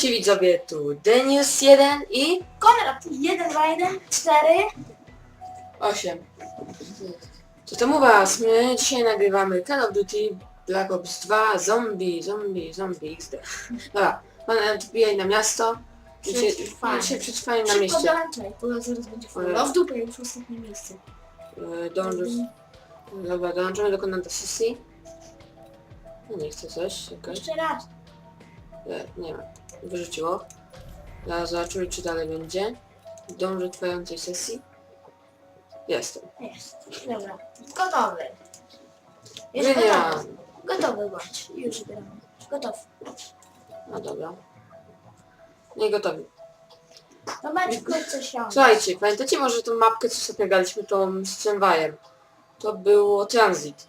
Witajcie widzowie, tu Denius 1 i Konrad 1, 2, 1, 4. 8. Co tam u was? My dzisiaj nagrywamy Call of Duty Black Ops 2 Zombie, Zombie, Zombie XD. Dobra, pan wbijaj na miasto. Dzisiaj Przetrwanie. dzisiaj przetrwanie na Szybko mieście. dołączaj, bo zaraz będzie full. No w dupę już ostatnie miejsce. Yy, Dążysz. Dobra, dołączymy do konanta sesji. No nie chcę coś, okej. Jeszcze raz. Nie, nie ma. Wyrzuciło. Teraz zobaczymy czy dalej będzie. Dąży trwającej sesji. Jestem. Jest. Dobra. Gotowy. Już gotowy. Gotowy bądź. Już gramy. Gotów. No dobra. I gotowi. No. Słuchajcie, pamiętacie może tą mapkę, co sobie graliśmy, tą z tramwajem? To było Transit,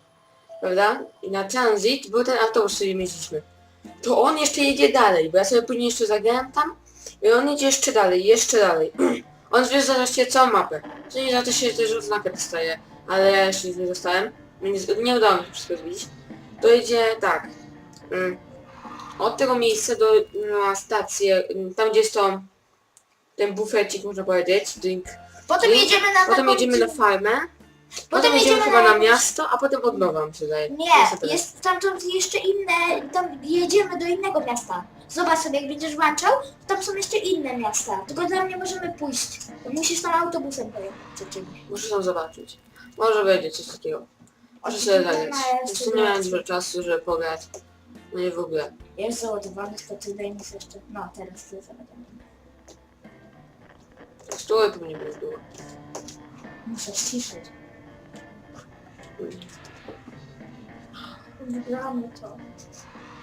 prawda? I na Transit był ten autobus, który mieliśmy. To on jeszcze jedzie dalej, bo ja sobie później jeszcze zagrałem tam i on jedzie jeszcze dalej, jeszcze dalej. On zwie zresztą całą mapę. Czyli za to się też odznakę dostaje, ale ja jeszcze nic nie dostałem. Nie, nie udało mi się wszystko zbić. To jedzie tak. mm, Od tego miejsca do na stację, mm, tam gdzie jest to ten bufecik można powiedzieć, drink. Potem jedziemy na Potem taką... jedziemy na farmę. Potem jedziemy jedziemy chyba na na miasto, a potem od nowa mi się wydaje. Nie, Niestety. jest tam, tam jeszcze inne, tam jedziemy do innego miasta. Zobacz sobie, jak będziesz włączał, tam są jeszcze inne miasta. Tylko tam nie możemy pójść. Musisz tam autobusem pojechać czy czymś. Muszę tam zobaczyć. Może będzie coś takiego. Muszę sobie Tutaj zagrać. ma Jeszcze jeszcze nie miałem dużo czasu, żeby pograć. No i w ogóle. Jest załadowany, to ty daj mi jeszcze. No, teraz ty załadowany. Stół pewnie będzie było. Muszę ściszyć. Wygramy to.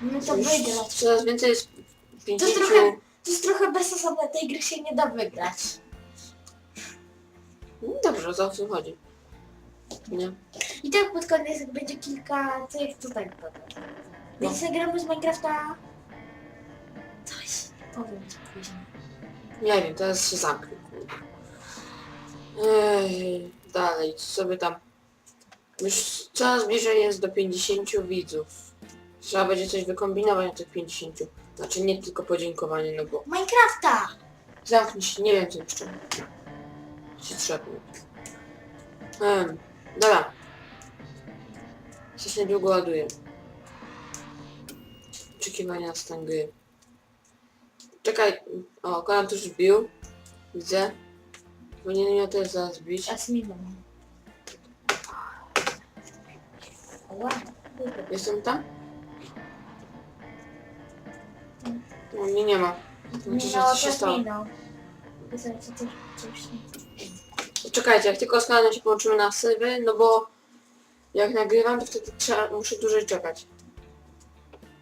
No to Już wygrać. Coraz więcej jest To 50... jest trochę, to jest trochę bezsensowne, tej gry się nie da wygrać. No Dobrze, za co chodzi. Nie? I tak pod koniec jak będzie kilka tych, to tak dobra. Więc zagramy z Minecrafta... Coś, powiem ci później. Nie wiem, teraz się zamknę. Ej, dalej, co sobie tam... Już coraz bliżej jest do 50 widzów. Trzeba będzie coś wykombinować na tych 50. Znaczy nie tylko podziękowanie, no bo... Minecrafta! Zamknij się, nie wiem co jeszcze. Się trzepnę. Um, dobra. Coś niedługo ładuje. Oczekiwania na stan gry. Czekaj. O, Konrad już wbił. Widzę. Powinien mnie też zaraz bić. Minął. Ła, kurde. Jestem tam? No, mnie nie ma. Znaczy, że Minęło, coś się czas stało. minął. Co. Czekajcie, jak tylko z się połączymy na serwer, no bo jak nagrywam, to wtedy trzeba, muszę dłużej czekać.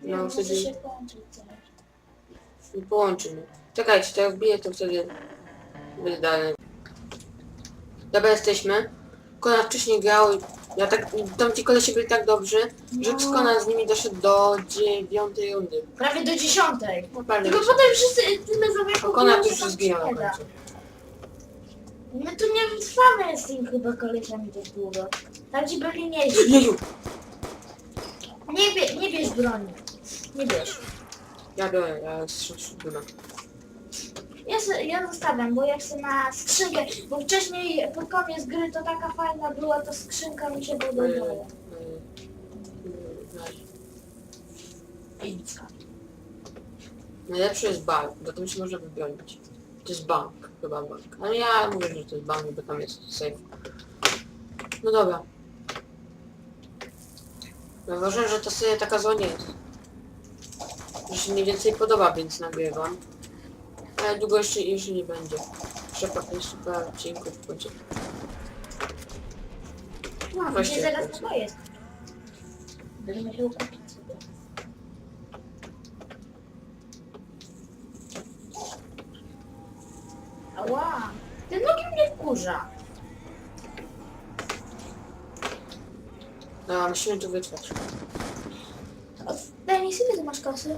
No, No, wtedy muszę się połączyć nie połączymy. Czekajcie, to jak wbiję, to wtedy będę dalej. Dobra, jesteśmy. Konrad wcześniej grał i ja tak, tam ci kolesie byli tak dobrzy, że No. Konrad z nimi doszedł do dziewiątej rundy. Prawie do dziesiątej. Naprawdę. Tylko potem wszyscy tyle zabrakło. Że już się zginął na końcu. My tu nie wytrwamy z tym chyba kolesiami tak długo. Tam ci byli nieźli. Jeju! Nie, bie, nie bierz broni. Nie bierz. Ja biorę, ja strzelam. Ja, ja zostawiam, bo ja chcę na skrzynkę, bo wcześniej pod koniec gry to taka fajna była ta skrzynka mi się podobała. Ejska. Najlepszy jest bank, bo tam się może wybronić. To jest bank, chyba bank. Ale ja mówię, że to jest bank, bo tam jest safe. No dobra. Zauważyłem, że ta seria taka nie jest. Że się mniej więcej podoba, więc nagrywam. Ale długo jeszcze, jeszcze nie będzie. Przepak jest super odcinków w końcu. No Właśnie właśnie. zaraz to jest. Będziemy się ukończyć sobie. Ała! Ten nogi mnie wkurza. No, musimy tu wytrwać. Daj mi sobie, masz kasy.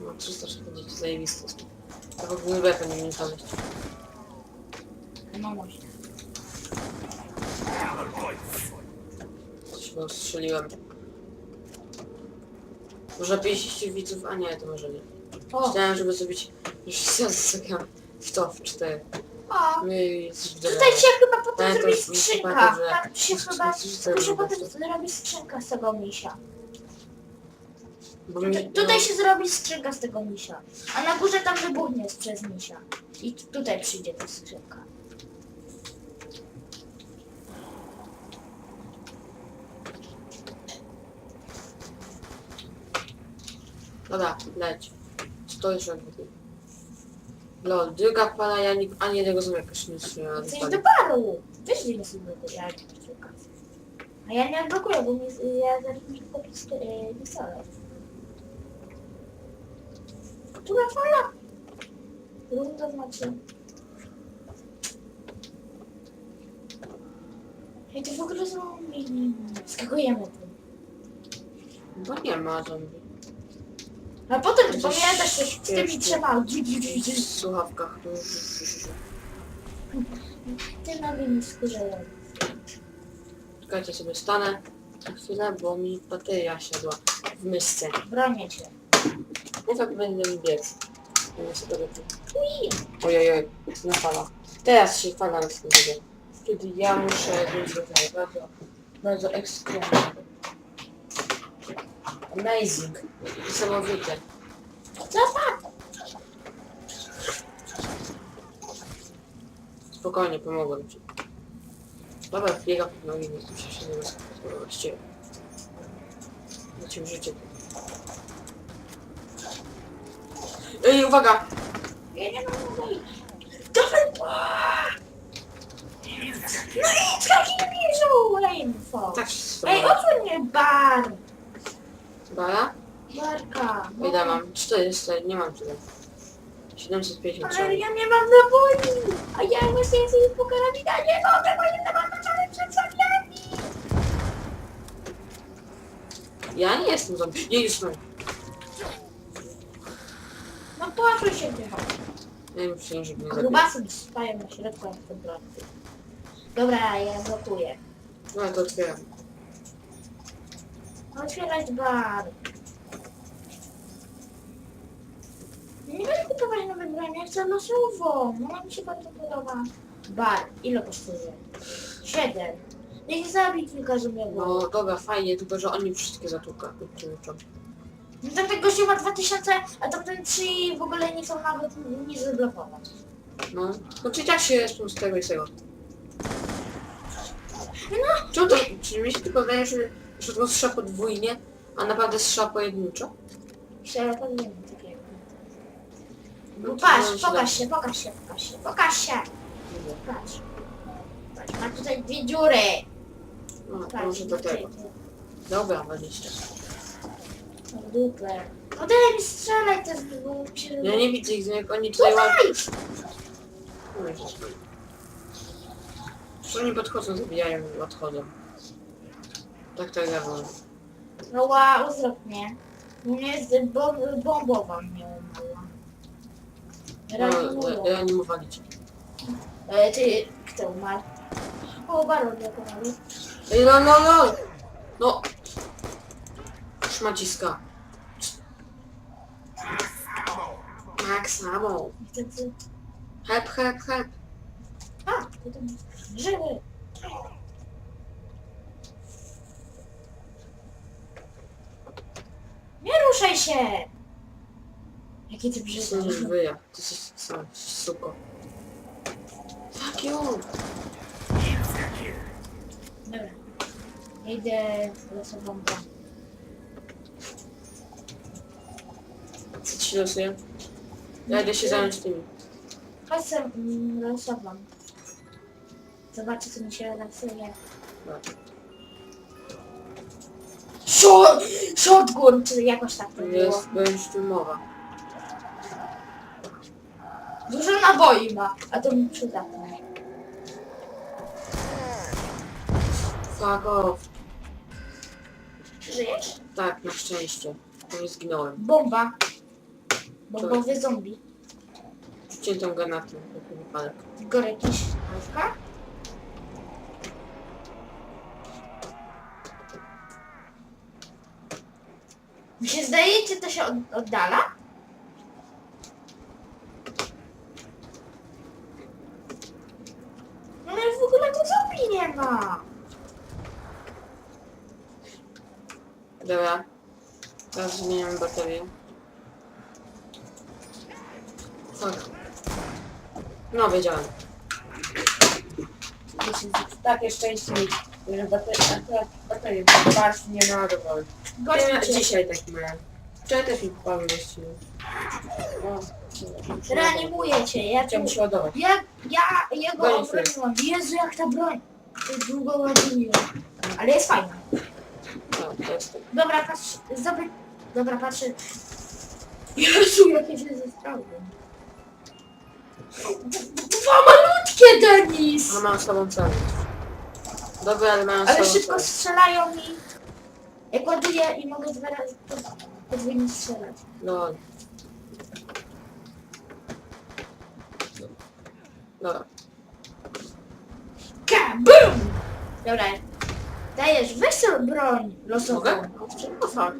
No 340 zajebiste. To w ogóle pewnie nie znaleźć. No może. Coś go strzeliłem. Może 50 widzów, a nie, to może nie. O, Chciałem, żeby zrobić już zagram w to, w 4. o. My Tutaj się chyba potem Ale to zrobi już mi skrzynka. chyba Tak, tu się chyba, tu się potem zrobi skrzynka z tego misia. Bo Tutaj, mi, tutaj się zrobi skrzynka z tego misia. A na górze tam wybuchnie przez misia. I t- tutaj przyjdzie ta skrzynka. Dobra, leć. To jeszcze robi? Lol, druga para, ja nie, ani jednego zombiaka jeszcze nie. Chcesz do baru. Wiesz, do ja skrzynka. A ja nie odblokuję, bo mi, ja zaraz muszę kupić yy, pistolet. Która fala? Runda znaczy. Ej, to w ogóle mini. Skakujemy tu. Bo nie ma zombie. A potem Coś pamiętasz się z tymi śmieszne. trzema. W słuchawkach. Ty nowymi skórze. Czekajcie sobie, stanę na chwilę, bo mi bateria siadła w myszce. Bronię cię. Mówię, będę mi biec. Lepiej. Ui! Ojej, na fala. Teraz się fala będzie. Kiedy ja muszę być tutaj bardzo, bardzo ekskluzyjny. Amazing. Niesamowite. Co tak? Spokojnie, pomogłem ci. Dobra, biega pod nogi, nie chcę się nie rozpoczęło cię. Lecimy życie. Ej, uwaga! Ja nie mam mojej. Dawaj! No i skaki bierze info. Tak się Ej, odsłoń mnie bar. Bara? Barka. Da mam 400, nie mam tyle. 750 Ale ja nie mam naboi. A ja właśnie jestem po karabina. Nie mogę, bo jestem otoczony przed zombiami. Ja nie jestem zombie. Nie już mam. No płaczuj się. Ja nie myślę, żeby zabić. Grubasy spają na środku brak. Dobra, ja blokuję. No to otwieram. Otwierać bar. Nie będę kupować nowe broń, ja chcę losową. Ona mi się bardzo podoba. Bar. Ile kosztuje? Siedem. Niech zabić kilka zombiego. No dobra, fajnie, tylko że oni wszystkie zatłuka. No ten ten gościu ma 2000, a tamten 3 w ogóle nie chcą nawet nic zablokować. No. No czy tak się jest z tego i z tego. No. Czemu to, czy mi się tylko wydaje, że, że to strzela podwójnie, a naprawdę strzela pojedynczo? To nie wiem takiego. No to patrz, pokaż się, pokaż się, pokaż się, pokaż się. Patrz. Patrz, ma tutaj dwie dziury. No, Patrz, może do tego. Dobra, 20. w dupę. No daj mi strzelaj te bo mi się... Ja nie widzę ich, jak oni tutaj łapią. No oni podchodzą, zabijają i odchodzą. Tak to ja wolę. No wow, uzdrop mnie. U mnie jest bom bombowa mnie umarła. No, Reanimują. ja, ja nie mu walić. E, ty, kto umarł? O, baron jako mały. Ej, no, no, no! No! Szmaciska. Tak samo. Wtedy... Help, help, help. A, to tam żywy. Nie ruszaj się! Jaki ty brzydki. wyja. Ty jesteś sam, suko. Fuck you! Dobra. Ja idę losową broń. Co ci się losuje? Ja idę się zająć tymi. Chodź sobie mm. Zobaczę co mi się losuje. Shot! Shotgun! Czy jakoś tak to było. Jest, będzie tu mowa. Dużo naboi ma, a to mi przydatne. Fuck off. Żyjesz? Tak, na szczęście. To nie zginąłem. Bomba. Bombowy zombie. Rzuciłem tą granatę, jako wypadek. Igor jakiś mówka? Mi się zdaje, czy to się od, oddala? No ale w ogóle to zombie nie ma. Dobra. Teraz zmieniam baterię. No, wiedziałem. Takie szczęście mieć, że bateria, bateria, bardzo nie naładowały. Gościu cię Dzisiaj tak miałem. Wczoraj też mi popały właściwie. O, reanimuje cię. Ja, Chciałem się ładować. ja, ja jego Gonię obroniłam. Jezu, jak ta broń długo ładuje. Ale jest fajna. No, to jest tak. Dobra, patrz, zobacz. Dobra, patrzę. Jezu, jakie się zestrały. Dwa malutkie, Denis! No mam słabą celę. Dobra, ale mam Ale szybko celę. strzelają mi. Jak ładuję i mogę dwa razy pod- podwójnie strzelać. No. Dobra. Kabum! Dobra. Dajesz, weź broń losową. Mogę? No fakt.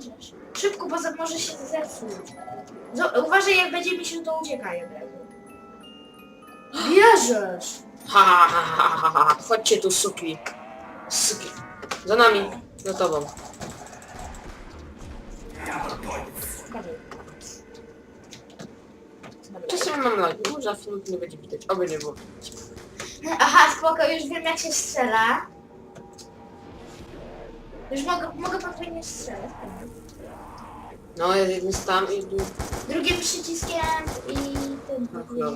Szybko, bo za- może się zepsuć. Uważaj, jak będzie mi się to uciekaj od razu. Bierzesz! Ha, ha, ha, ha, ha, ha. Chodźcie tu, suki. Suki. Za nami. Za tobą. Czasem mam lagi. Może film nie będzie widać. Oby nie było. Aha, spoko, już wiem jak się strzela. Już mogę, mogę podwójnie strzelać. No, jest jeden z tam i tu. Drugim przyciskiem i ten. Ach, no.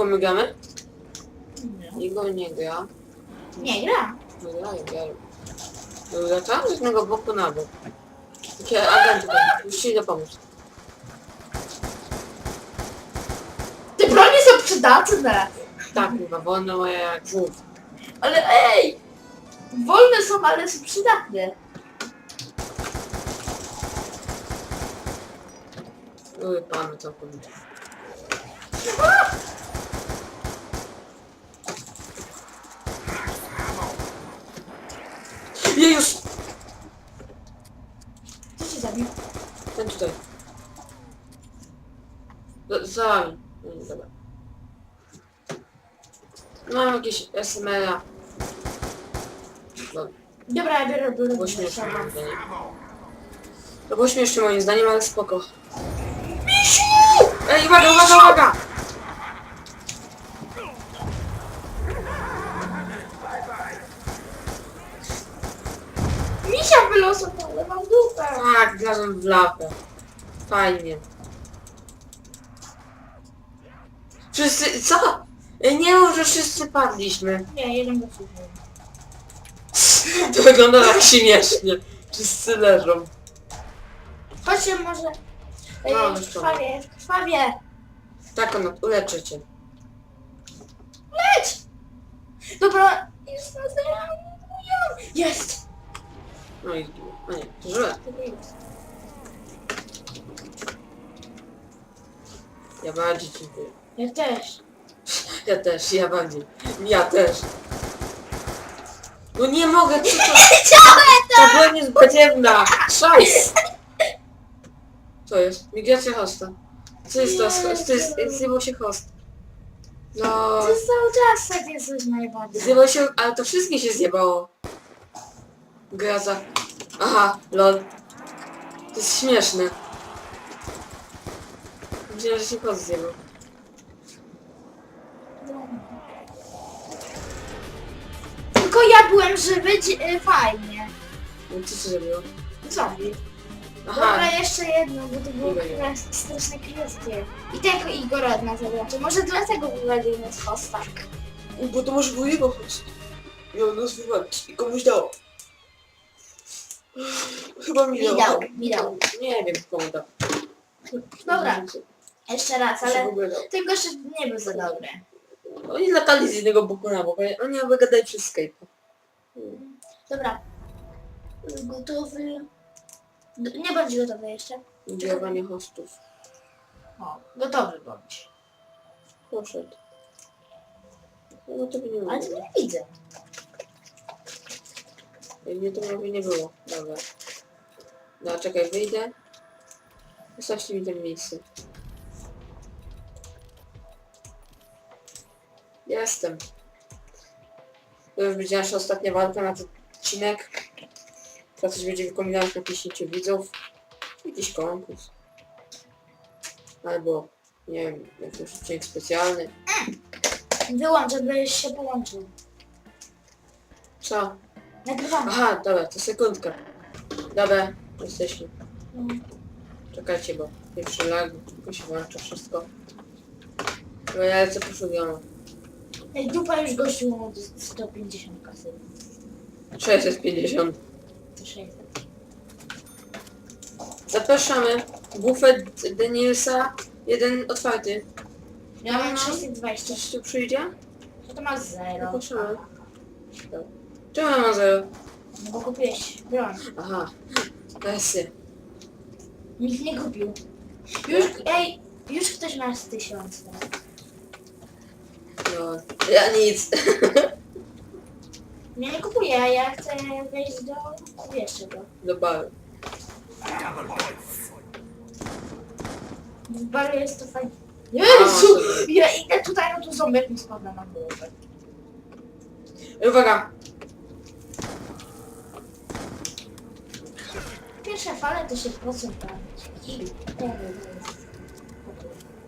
Tylko my gramy? Nie. Jego nie gra. Nie, gra. No grają. Dobra, tam z jednego boku na bok. Takie. Już ci idę pomóc. Te bronie są przydatne. Tak, chyba wolno moje jak żółw. Ale ej! Wolne są, ale są przydatne. Oj, panu całkowicie. Jezus! Co ci zabił? Ten tutaj. Za- Za wami. No nie, dobra. Mam jakieś SMR-a. No, Dobra, ja biorę było śmieszne moim zdaniem. To było śmieszne moim zdaniem, ale spoko. Ej, uwaga, uwaga, uwaga! Misia wylosował, ale mam dupę. Tak, wlazłem w lawę. Fajnie. Wszyscy, co? Ej, Nie mów, że wszyscy padliśmy. Nie, jeden słuchał. To wygląda tak śmiesznie. Wszyscy leżą. Chodźcie może... No, już to. krwawie, krwawie. Tak, ono, uleczę cię. Leć! Dobra, jest na zero. Jest! No i zginął. A nie, żyłem. Ja bardziej dziękuję. Ja też. Ja też, ja bardziej. Ja też. No nie mogę, co to? Ta broń jest badziewna! Co jest? Migracja hosta. Co jest to? To jest, zjebał się host. No... To cały czas sobie coś najbardziej. Zjebał się, ale to wszystkie się zjebało. Graza. Aha, lol. To jest śmieszne. Myślałem, że się host zjebał. Tylko ja byłem żywy, dzi- y, fajnie. No co się zrobiło? Zombie. Aha, Dobra, jeszcze jedno, bo to było chyba straszne kwestie. I tego Igora od nas zobaczy. Może dlatego wywalimy z hosta. bo to może był jego host. Miał nas wywalić i komuś dał. Chyba mi Mi dał, mi dał. Nie wiem, komu dał. Dobra. Jeszcze raz, Ale... ale ten gość nie był za dobry. Oni latali z jednego boku na bok, a oni wygadali przez Skype'a. Dobra. Gotowy. D- Nie bądź gotowy jeszcze. Działanie hostów. O, gotowy bądź. Poszedł. No to by nie Ale było. to nie widzę. Ej, Mnie to prawie nie było. Dobra. No czekaj, wyjdę. Zostawcie mi to miejsce. Jestem. To już będzie nasza ostatnia walka na ten odcinek. Teraz coś będzie wykombinować na 50 widzów. Jakiś konkurs. Albo, nie wiem, jakiś odcinek specjalny. Wyłącz, żebyś się połączył. Co? Nagrywamy. Aha, dobra, to sekundka. Dobra, jesteśmy. No. Czekajcie, bo pierwszy lag, tylko się włącza wszystko. Bo ja lecę poszukam. Ej, dupa już gościu ma 150 kasy. 650. 600. Zapraszamy. Bufet Danielsa, jeden otwarty. Ja mam No. 620. Coś tu przyjdzie? To to ma 0. Zapraszamy. Czemu ja mam zero? No bo kupiłeś broń. Aha, wersję. Nikt nie kupił. Już, ej, już ktoś ma z 1000 teraz. No, ja nic. Ja nie kupuję, ja chcę wejść do... wiesz czego. Do baru. W baru jest to fajnie. Jezu! Ja idę tutaj, no tu ząbek mi spada na głowę. Uwaga! Pierwsze fale to się po co bawić? I teraz jest.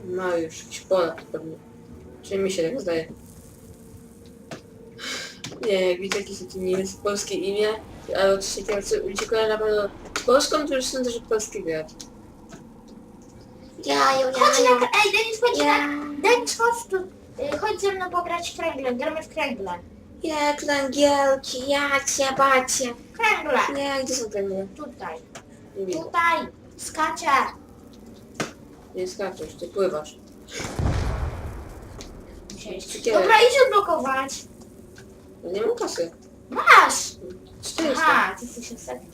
Ma już jakiś Polak pewnie. Czy mi się tak zdaje. Nie, jak widzę jakieś takie niemieckie polskie imię, albo coś takiego, co kojarzy na pewno Polską, to już sądzę, że polski gracz. Ja, ja, Chodź na... Ej, Denis, chodź na... Denis, chodź tu. y, Chodź ze mną pograć w kręgle. Gramy w kręgle. Jak angielki, jacie, bacie. Kręgle. Nie, gdzie są te mnie? Tutaj. Nie. Tutaj. Skacze. Nie skaczesz, ty pływasz. Musiałeś. Dobra, idź odblokować. No nie mam kasy. Masz. 400. Aha, ty jesteś ostatni.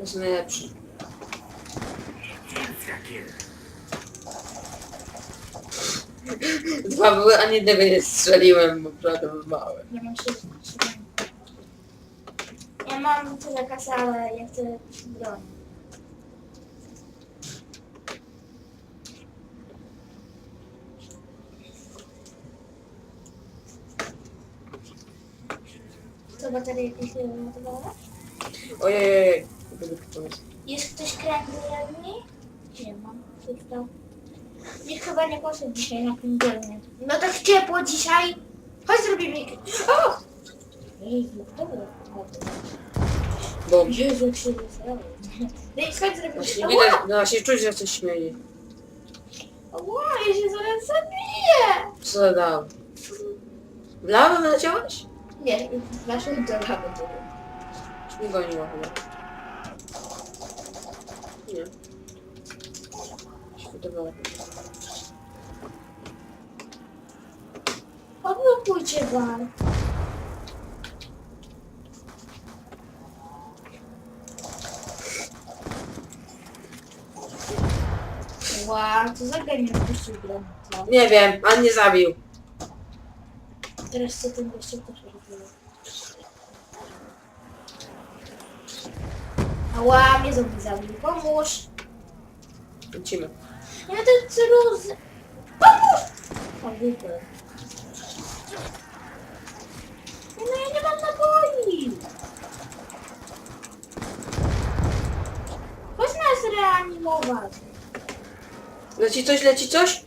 Jest najlepszy. Dwa były, a jednego nie strzeliłem, bo prawda był mały. Ja mam trzy. trzy. Ja mam tyle kasy, ale ja chcę broń. Baterie jakieś nie wymontowane? Ojej, gdyby pomysł. Jest ktoś kręgolny? Nie mam. Chyba. Nikt chyba nie poszedł dzisiaj na kręgolnie. No tak ciepło dzisiaj. Chodź zrobimy... O! Jezu, dobra. Bo Jezu, jak się wyzrało. No i chodź zrobimy... właśnie widać, no się czuć, że coś śmieje. Ała, ja się zaraz zabiję! Co? W lawę wyleciałeś? Nie, lawy było. Czy mnie goniło chyba? Nie. Wydawało. Odblokujcie bar. Ła, co za geniusz puścił. Co? Nie wiem, a nie zabił. Teraz co ten gościu też Ała, mnie zombie zabił. Pomóż! Lecimy. Ma ten cyruz! Pomóż! O, wypę. No ja nie mam naboi! Chodź nas reanimować. Leci coś, leci coś?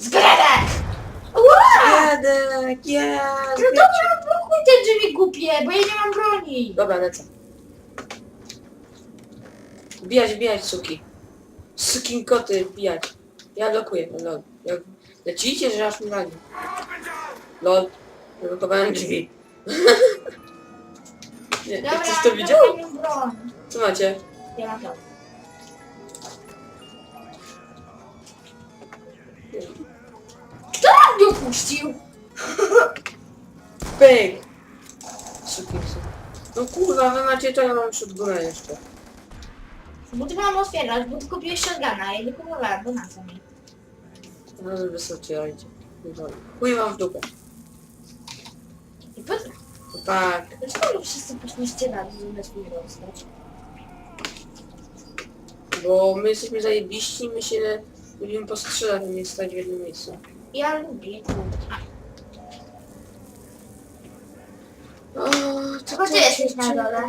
Zgredek! Ła! Jedek, jest! No dobra, blokuj te drzwi głupie, bo ja nie mam broni. Dobra, lecę. Bijać, bijać, suki. Sukin koty, bijać. Ja blokuję, no lol. Jak lecicie, że aż mi wali. Lol. Zablokowałem drzwi. Nie, Dobra, ktoś to widział? broń. Co macie? Ja mam to. Kto mnie opuścił? Pyk! Sukin syn. No kurwa, wy macie to, ja mam shotguna jeszcze. Bo ty mam otwierać, bo ty kupiłeś shotguna, ja nie kupowałem, bo na co mi? No wystarczajcie. Chuj wam w dupę. I po co? Tak. Dlaczego wy wszyscy poszliście na dół, zamiast mnie dostać? Bo my jesteśmy zajebiści, my się lubimy postrzelać, a nie stać w jednym miejscu. Ja lubię. O, Czego ty jesteś na dole?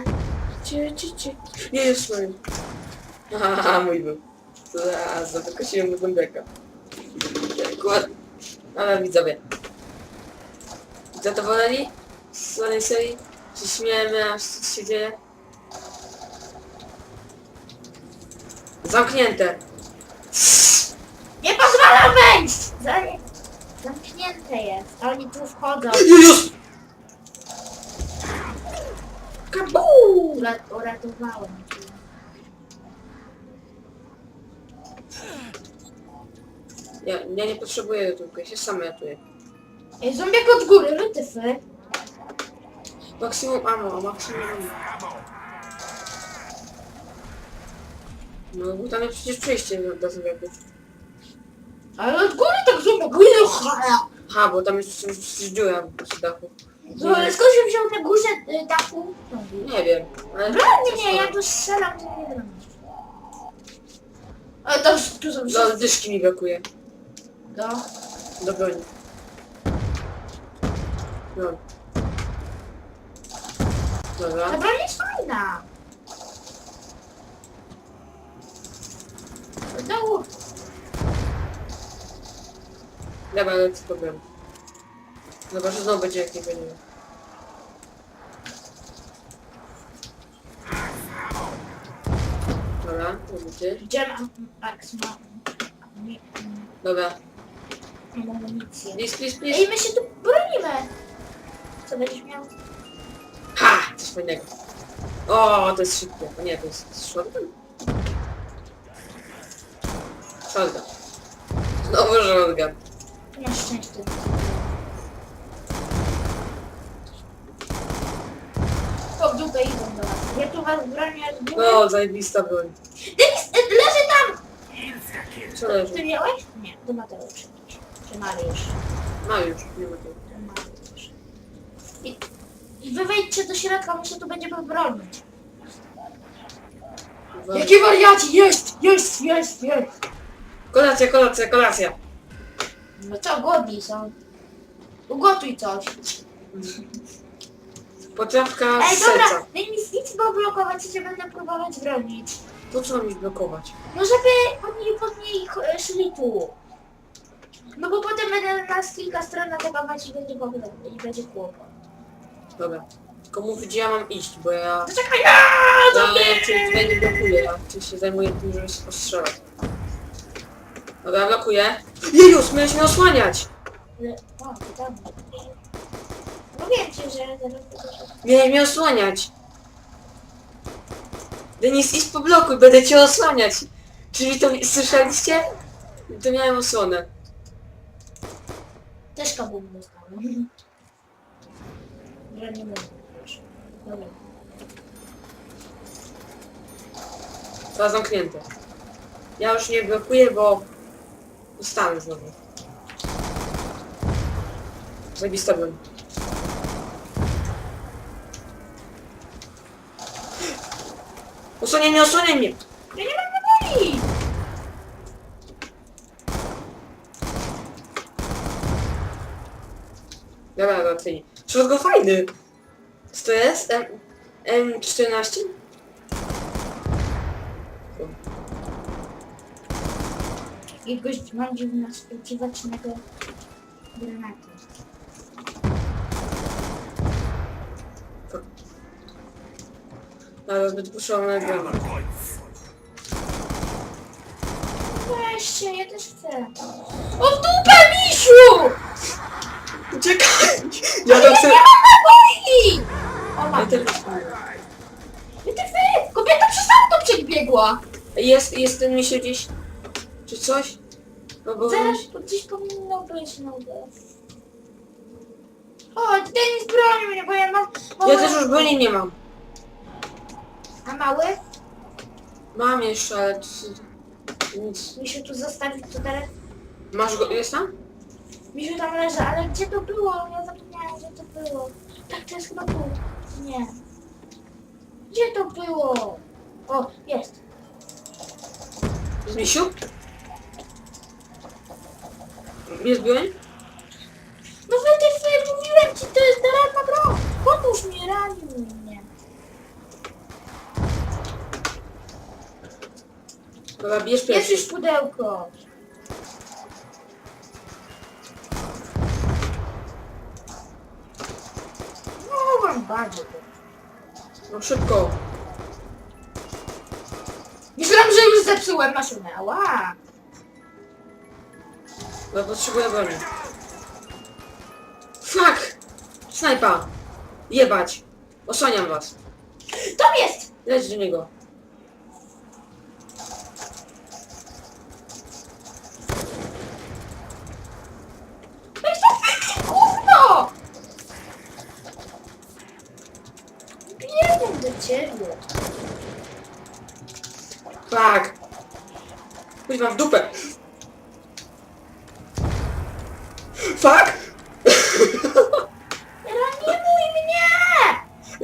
Cie, cie, cie. Nie jest mój. Aha, mój był. Zaraz, wykosiłem mu zębiaka. Ładnie. Ale widzowie. Zadowoleni? Z danej serii? Się śmiejemy, aż co się dzieje? Zamknięte. Nie pozwalam wejść! Za- Zamknięte jest, a oni tu wchodzą. Już! Kabu! Ura uratowałem Ja, ja nie potrzebuję tylko, ja się sam ratuję. Ej, zombiak od góry, wytyfy. Maksimum ammo, maksimum ammo. No bo tam jest przecież przejście do, do zombiaków. Ale od góry tak zombiak. Wyrucha. Ha, bo tam jest przecież przecież dziura przy dachu. No, ale skąd się wziął na górze y, dachu? Nie wiem, ale... Broni nie, ja tu strzelam, to nie broni. Ale tam tu są No, dyszki mi brakuje. No. Do broni. No. Ta Dobra. broń jest fajna. No, Dobra, ale co problem. Dobra, że znowu będzie jakieś będzie. Dobra, pobity. gdzie mam Max ma... Nie, Dobra. Nie mam amunicji. Please, please, please. Ej, my się tu bronimy. Co będziesz miał? Ha! Coś fajnego. O, to jest szybkie. O nie, to jest shotgun? Shotgun. Znowu shotgun. Masz szczęście. Po w dupę idą do nas. Ja tu was bronię z góry. No, zajebista broń. Denis, y, leży tam! Co leży? Ty miałeś? Nie, to Mateusz Mariusz? Ma już, nie ma Mariusz. I, I wy wejdźcie do środka, my się tu będziemy bronić. Dwa- Jaki wariaci? Jest, jest, jest, jest. Kolacja, kolacja, kolacja. No co, głodni są. Ugotuj coś. Potrawka Ej, z dobra, serca. daj mi nic poblokować i cię będę próbować bronić. Po co mam ich blokować? No żeby oni później ch- szli tu. No bo potem będę nas kilka stron atakować i będzie problem, i będzie kłopot. Dobra. Tylko mówić, gdzie ja mam iść, bo ja... No czekaj, Ja zombie! cię tutaj nie blokuję, ja cię się zajmuję tym, żeby się postrzelać. Dobra, blokuję. Jejus, miałeś mnie osłaniać! Ale- O. Mówiłem ci, że zaraz Miałeś mnie osłaniać! Denis, idź po bloku, będę cię osłaniać! Czy wy to słyszeliście? To miałem osłonę. Też kabum dostałem. Że nie mogę. Dobra. To zamknięte. Ja już nie blokuję, bo... Dostanę znowu. Zajebista broń. Osłaniaj mnie, osłaniaj mnie! Ja nie mam broni! Dobra, raczej. Środko fajny. Co to jest? M M14? Jakiegoś mam dziwacznego granatu. Ale zbyt puszczone broń. Weźcie, ja też chcę. O w dupę, misiu! Uciekaj! Ja tam chcę... Nie mam naboi! O, Ja mam. też... Ty, ty, kobieta przez auto przebiegła. Jest, jest ten misiu gdzieś? Czy coś? No bo... Zaraz tu gdzieś powinno być nowe. O, Denis broni mnie, bo ja mam... Ja też już broni nie mam. A mały? Mam jeszcze, ale... to- Nic. Misiu tu zostawić to teraz? Masz go... Jest tam? Misiu tam leży, ale gdzie to było? Ja zapomniałam, że to było. Tak, to jest chyba tu. Nie. Gdzie to było? O, jest. Misiu? Jest broń? No wytyfy, mówiłem ci, to jest daremna broń. Pomóż mi, ranił mnie. Dobra, bierz Jest pierwszy. już pudełko. Bardzo. No szybko. Myślałem, że już zepsułem maszynę. Ła. Bo potrzebuję broni. Fuck! Snajpa! Jebać! Osłaniam was. Tam jest! Leć do niego. Weź to gówno! Biegnę do ciebie. Fuck! Wam w dupę! Fuck! Ranimuj mnie!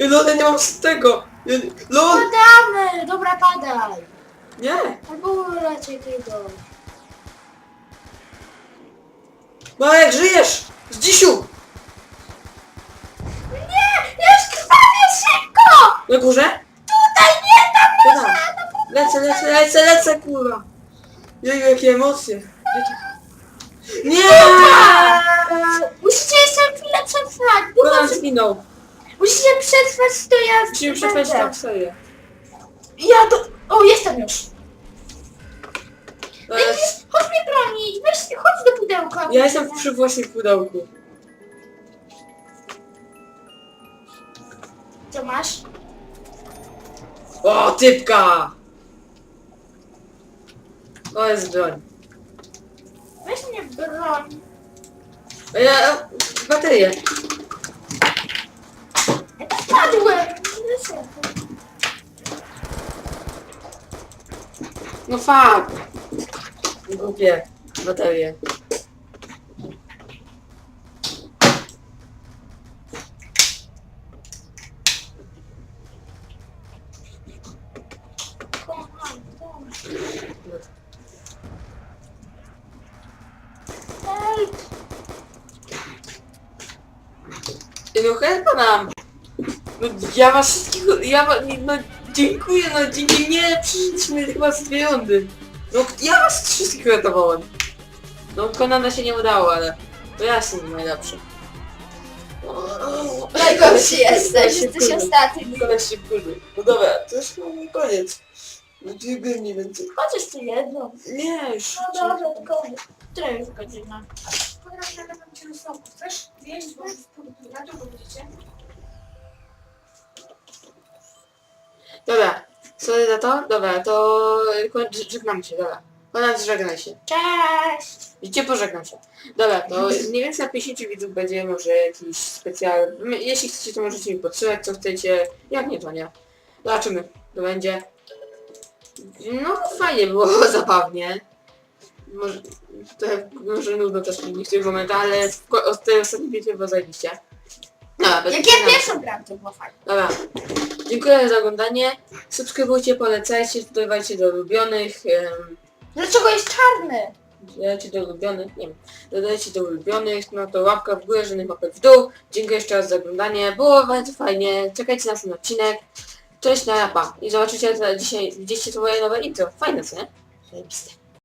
Ej, No, ja nie mam z tego! Ja nie- LOL! Padamy! Dobra, padaj. Nie! Albo raczej tego. Marek, żyjesz! Z dzisiu! Nie! Już krwawię szybko! Na górze? Tutaj nie, tam tam. Lecę, lecę, lecę, lecę, kurwa! Jeju, jakie emocje! To- Nie! Musicie jeszcze chwilę przetrwać. Konan Kurwa, zginął. Musicie przetrwać to ja Musimy przetrwać będę. tak, serio. Ja do... O, jestem już. To Widzisz? Chodź mnie bronić. Weź, chodź do pudełka. Ja jestem przy właśnie pudełku. Co masz? O, typka! To jest broń. Weź mnie broń. Ja... baterię. Ja to spadłem. No fuck! Głupie. Baterię. Kocham, kocham. Help. No chyba nam. No ja was wszystkich... Ja wa- no dziękuję, no dzięki mnie przyszliśmy chyba z dwie rundy. No ja was wszystkich ratowałem. No Konana się nie udało, ale to ja jestem najlepszy. Najgorszy jesteś, jesteś ostatni. Koleś się wkurzy. No dobra, to już mój koniec. No dwie mniej więcej. Chociaż tu jedno. Nie, już. No dobrze, tylko która już godzina? Będę cię losowo. Chcesz pół na będziecie? Dobra, sorry za to? Dobra, to koń- żegnamy się, dobra. Konrad, żegnaj się. Cześć! Widzicie, pożegnam się. Dobra, to mniej więcej na 50 widzów będzie może jakiś specjal. My- Jeśli chcecie, to możecie mi podsyłać, co chcecie. Jak nie, to nie. Zobaczymy, to będzie. No, fajnie było, zabawnie. Może, trochę, może nudno też w niektórych momentach, ale w ko- o tej ostatniej bitwie było zajebiście. Dobra, bez- Jak ja pierwszą gram, to było fajnie. Dobra. Dziękuję za oglądanie. Subskrybujcie, polecajcie, dodawajcie do ulubionych. em, Dlaczego jest czarny? Dodajcie do ulubionych, nie wiem. Dodajcie do ulubionych, no to łapka w górę, żadnych łapek w dół. Dziękuję jeszcze raz za oglądanie. Było bardzo fajnie. Czekajcie na ten odcinek. Cześć na pa. I zobaczycie za dzisiaj, widzieliście to moje nowe intro. Fajne, co nie? Zajebiste.